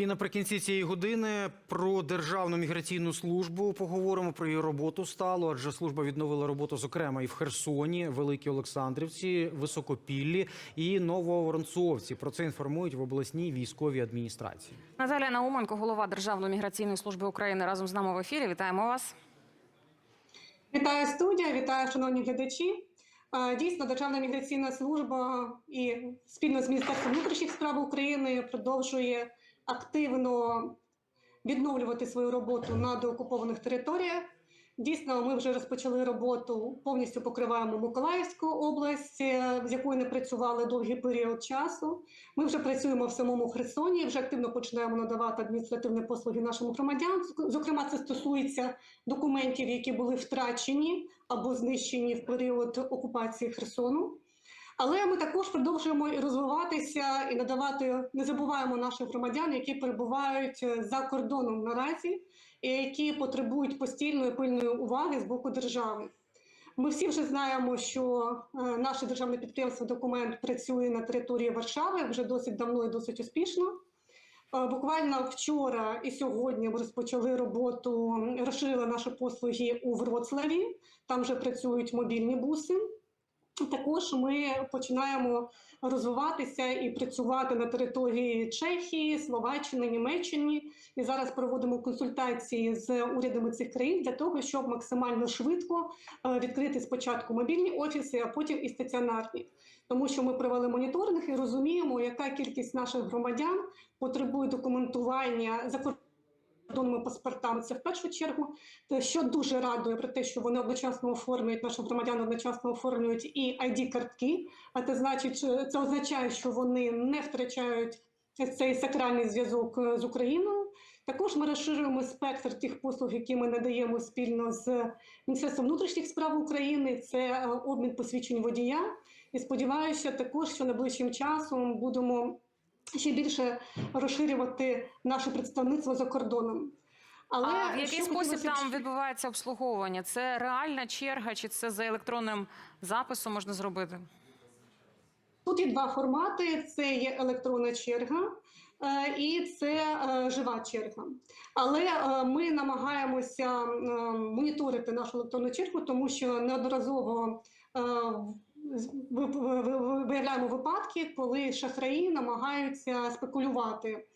І наприкінці цієї години про державну міграційну службу поговоримо про її роботу стало. Адже служба відновила роботу, зокрема, і в Херсоні, Великій Олександрівці, Високопіллі і Нововоронцовці. Про це інформують в обласній військовій адміністрації. Наталія Науменко, голова Державної міграційної служби України, разом з нами в ефірі. Вітаємо вас. Вітаю студія, вітаю шановні глядачі. Дійсно, Державна міграційна служба і спільно з Міністерством внутрішніх справ України продовжує активно відновлювати свою роботу на деокупованих територіях. Дійсно, ми вже розпочали роботу, повністю покриваємо Миколаївську область, е, з якою не працювали довгий період часу. Ми вже працюємо в самому Херсоні, вже активно починаємо надавати адміністративні послуги нашим громадянам. Зокрема, це стосується документів, які були втрачені або знищені в період окупації Херсону. Але ми також продовжуємо і розвиватися і надавати, не забуваємо наших громадян, які перебувають е, за кордоном наразі, і які потребують постійної пильної уваги з боку держави. Ми всі вже знаємо, що е, наше державне підприємство документ працює на території Варшави вже досить давно і досить успішно. Е, Буквально вчора і сьогодні ми розпочали роботу, розширили наші послуги у Вроцлаві. Там вже працюють мобільні буси. Також ми починаємо розвиватися і працювати на території Чехії, Словаччини, Німеччини. І зараз проводимо консультації з урядами цих країн для того, щоб максимально швидко е, відкрити спочатку мобільні офіси, а потім і стаціонарні. Тому що ми провели моніторинг і розуміємо, яка кількість наших громадян потребує документування за закордонними паспортами. Це в першу чергу, що дуже радує про те, що вони одночасно оформлюють наші громадяни, одночасно оформлюють і id картки. А це значить, це означає, що вони не втрачають цей сакральний зв'язок е, з Україною. Також ми розширюємо спектр тих послуг, які ми надаємо спільно з Міністерством внутрішніх справ України. Це е, обмін посвідчень водія. І сподіваюся, також що найближчим часом будемо ще більше розширювати наше представництво за кордоном. Але а в який спосіб хотілося там відбувається обслуговування? Це реальна черга, чи це за електронним записом можна зробити? Тут є два формати: це є електронна черга. е, І це е, жива черга, але е, ми намагаємося моніторити нашу електронну чергу, тому що неодноразово виявляємо випадки, коли шахраї намагаються спекулювати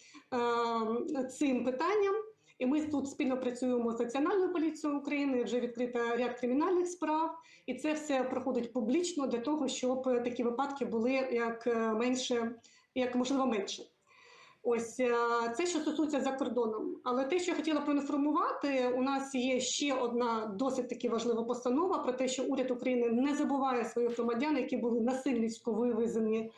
е, цим питанням. І ми тут спільно працюємо з Національною поліцією України. Вже відкрита ряд кримінальних справ, і це все проходить публічно для того, щоб такі випадки були як е, менше, як можливо менше. Ось е, це що стосується за кордоном. Але те, що я хотіла проінформувати, у нас є ще одна досить таки важлива постанова про те, що уряд України не забуває своїх громадян, які були насильницько вивезені е,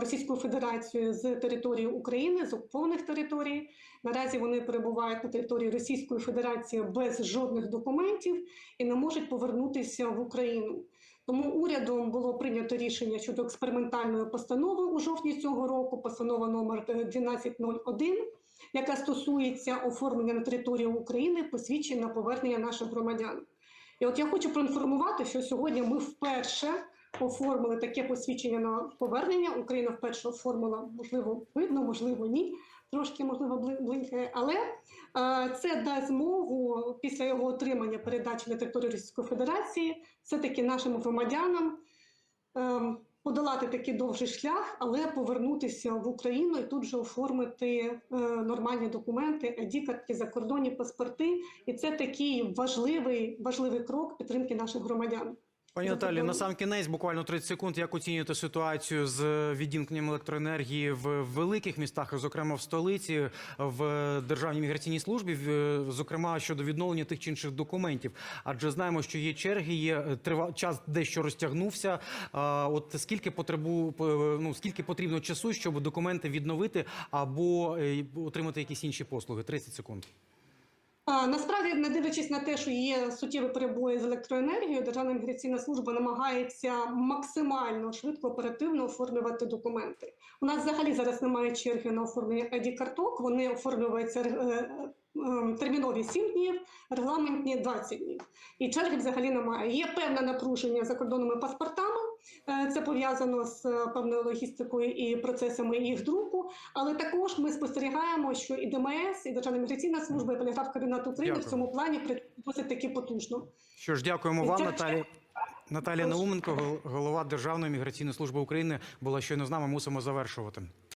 Російською Федерацією з території України, з окупованих територій. Наразі вони перебувають на території Російської Федерації без жодних документів і не можуть повернутися в Україну. Тому урядом було прийнято рішення щодо експериментальної постанови у жовтні цього року, постанова номер е, 1201, яка стосується оформлення на території України посвідчень на повернення наших громадян. І от я хочу проінформувати, що сьогодні ми вперше оформили таке посвідчення на повернення. Україна вперше оформила, можливо, видно, можливо, ні. Трошки можливо блинкає, але е, це дасть змогу після його отримання передачі на територію Російської Федерації все-таки нашим громадянам ем, подолати такий довгий шлях, але повернутися в Україну і тут же оформити е, нормальні документи, id картки закордонні паспорти. І це такий важливий, важливий крок підтримки наших громадян. Пані Наталі, на сам кінець, буквально 30 секунд. Як оцінюєте ситуацію з відімкненням електроенергії в великих містах, зокрема в столиці, в державній міграційній службі, зокрема щодо відновлення тих чи інших документів? Адже знаємо, що є черги, є е, трива час дещо розтягнувся. От скільки потребу ну скільки потрібно часу, щоб документи відновити або е, отримати якісь інші послуги? 30 секунд. Насправді, не дивлячись на те, що є суттєві перебої з електроенергією, Державна міграційна служба намагається максимально швидко оперативно оформлювати документи. У нас взагалі зараз немає черги на оформлення id карток Вони оформлюються е, е, термінові 7 днів, регламентні 20 днів. І черги взагалі немає. Є певне напруження за кордонними паспортами. Е, Це пов'язано з е, певною логістикою і процесами їх друку. Але також ми спостерігаємо, що і ДМС, і Державна міграційна служба, і поліграф Кабінету України Дякую. в цьому плані досить таки потужно. Що ж, дякуємо вам, Це- Наталі. Наталія Науменко, голова Державної міграційної служби України, була щойно з нами. Мусимо завершувати.